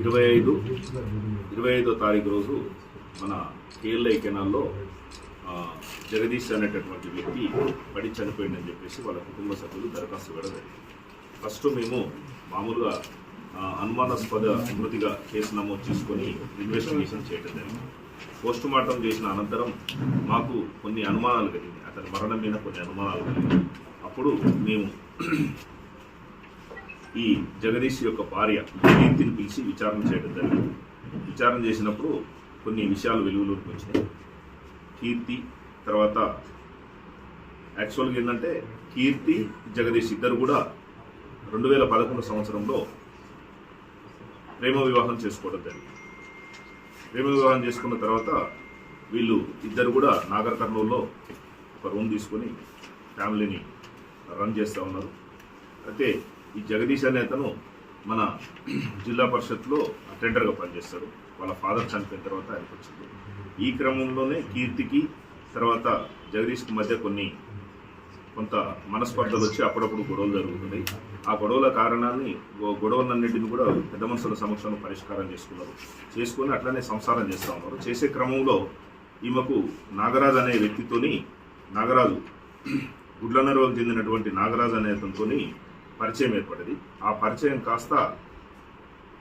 ఇరవై ఐదు ఇరవై ఐదో తారీఖు రోజు మన కేఎల్ఐ కెనాల్లో జగదీష్ అనేటటువంటి వ్యక్తి పడి చనిపోయిందని చెప్పేసి వాళ్ళ కుటుంబ సభ్యులు దరఖాస్తు ఇవ్వడం ఫస్ట్ మేము మామూలుగా అనుమానాస్పద మృతిగా కేసు నమోదు చేసుకొని ఇన్వెస్టిగేషన్ చేయడం జరిగింది. పోస్ట్ మార్టం చేసిన అనంతరం మాకు కొన్ని అనుమానాలు కలిగింది. అతని మరణం మీద కొన్ని అనుమానాలు కలిగింది. అప్పుడు మేము ఈ జగదీష్ యొక్క భార్య జయంతిని పిలిచి విచారణ చేయడం జరిగింది. విచారణ చేసినప్పుడు కొన్ని విషయాలు వెలుగులోకి వచ్చినాయి. కీర్తి తర్వాత యాక్చువల్గా ఏంటంటే కీర్తి జగదీష్ ఇద్దరు కూడా రెండు వేల పదకొండు సంవత్సరంలో ప్రేమ వివాహం చేసుకోవడం జరిగింది. ప్రేమ వివాహం చేసుకున్న తర్వాత వీళ్ళు ఇద్దరు కూడా నాగర్ కర్నూలులో ఒక రూమ్ తీసుకొని ఫ్యామిలీని రన్ చేస్తూ ఉన్నారు. అయితే ఈ జగదీష్ అనే అతను మన జిల్లా పరిషత్లో అటెండర్గా పనిచేస్తారు. వాళ్ళ ఫాదర్ చనిపోయిన తర్వాత ఆయనకు వచ్చింది ఈ క్రమంలోనే కీర్తికి తర్వాత జగదీష్కి మధ్య కొన్ని కొంత మనస్పర్ధలు వచ్చి అప్పుడప్పుడు గొడవలు జరుగుతున్నాయి. ఆ గొడవల కారణాన్ని గొడవలన్నింటిని కూడా పెద్ద మనుషుల సమక్షంలో పరిష్కారం చేసుకున్నారు. చేసుకొని అట్లనే సంసారం చేస్తూ ఉన్నారు. చేసే క్రమంలో ఈమెకు నాగరాజు అనే వ్యక్తితోని నాగరాజు గుడ్లనరోజు చెందినటువంటి నాగరాజు అనే అతనితోని పరిచయం ఏర్పడింది. ఆ పరిచయం కాస్త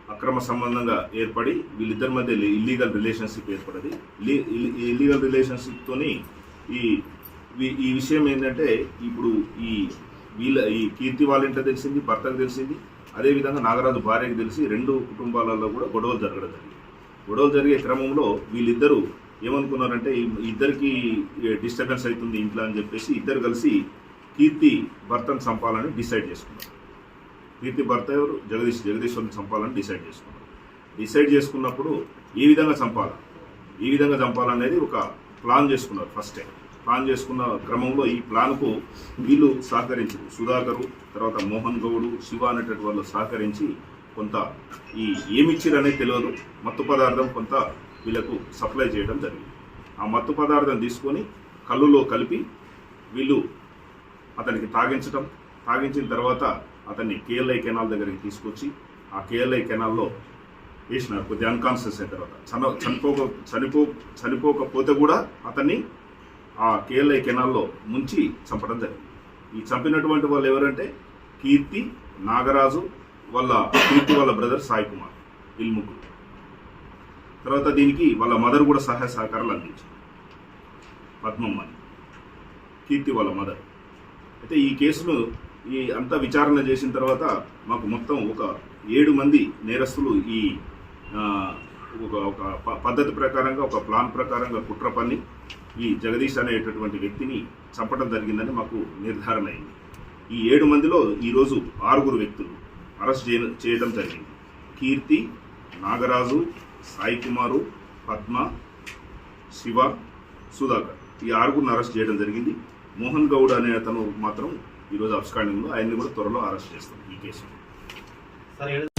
అక్రమ సంబంధంగా ఏర్పడి వీళ్ళిద్దరి మధ్య ఇల్లీగల్ రిలేషన్షిప్ ఏర్పడింది. ఇల్లీగల్ రిలేషన్షిప్తోని ఈ ఈ- విషయం ఏంటంటే ఇప్పుడు ఈ వీళ్ళ ఈ కీర్తి వాళ్ళింట తెలిసింది భర్తకు తెలిసింది. అదేవిధంగా నాగరాజు భార్యకు తెలిసి రెండు కుటుంబాలలో కూడా గొడవలు జరగడం జరిగింది. గొడవలు జరిగే క్రమంలో వీళ్ళిద్దరూ ఏమనుకున్నారంటే ఇద్దరికి డిస్టర్బెన్స్ అవుతుంది ఇంట్లో అని చెప్పేసి ఇద్దరు కలిసి కీర్తి భర్తను చంపాలని డిసైడ్ చేసుకున్నారు. కీర్తి భర్త ఎవరు? జగదీష్ జగదీశ్వరుని చంపాలని డిసైడ్ చేసుకున్నారు. డిసైడ్ చేసుకున్నప్పుడు ఏ విధంగా చంపాలి? ఏ విధంగా చంపాలనేది ఒక ప్లాన్ చేసుకున్నారు ఫస్ట్ టైం. ప్లాన్ చేసుకున్న క్రమంలో ఈ ప్లాన్కు వీళ్ళు సహకరించారు. సుధాకరు తర్వాత మోహన్ గౌడు శివ అనేటటువంటి వాళ్ళు సహకరించి కొంత ఈ ఏమిచ్చిరు అనేది తెలియదు. మత్తు పదార్థం కొంత వీళ్ళకు సప్లై చేయడం జరిగింది. ఆ మత్తు పదార్థం తీసుకొని కళ్ళులో కలిపి వీళ్ళు అతనికి తాగించడం తాగించిన తర్వాత అతన్ని కేఎల్ఐ కెనాల్ దగ్గరికి తీసుకొచ్చి ఆ కేఎల్ఐ కెనాల్లో వేసినారు. కొద్దిగా అన్కాన్షియస్ అయిన తర్వాత. చన చనిపోక చనిపో చనిపోకపోతే కూడా అతన్ని ఆ కేఎల్ఐ కెనాల్లో ముంచి చంపడం జరిగింది. ఈ చంపినటువంటి వాళ్ళు ఎవరంటే కీర్తి నాగరాజు వాళ్ళ కీర్తి వాళ్ళ బ్రదర్ సాయి కుమార్ వీళ్ళు ముగ్గురు తర్వాత దీనికి వాళ్ళ మదర్ కూడా సహాయ సహకారాలు అందించారు పద్మమ్మని. కీర్తి వాళ్ళ మదర్. అయితే ఈ కేసును ఈ అంతా విచారణ చేసిన తర్వాత మాకు మొత్తం ఒక ఏడు మంది నేరస్తులు ఈ ఒక ఒక ప- పద్ధతి ప్రకారంగా ఒక ప్లాన్ ప్రకారంగా కుట్ర పని ఈ జగదీష్ అనేటటువంటి వ్యక్తిని చంపడం జరిగిందని మాకు నిర్ధారణ అయింది. ఈ ఏడు మందిలో ఈరోజు ఆరుగురు వ్యక్తులు అరెస్ట్ చేయ చేయడం జరిగింది. కీర్తి నాగరాజు సాయి కుమారు పద్మ శివ సుధాకర్ ఈ ఆరుగురిని అరెస్ట్ చేయడం జరిగింది. మోహన్ గౌడ్ అనే అతను మాత్రం ఈరోజు అబ్స్కాండింగ్లో ఆయన్ని కూడా త్వరలో అరెస్ట్ చేస్తాం ఈ కేసులో.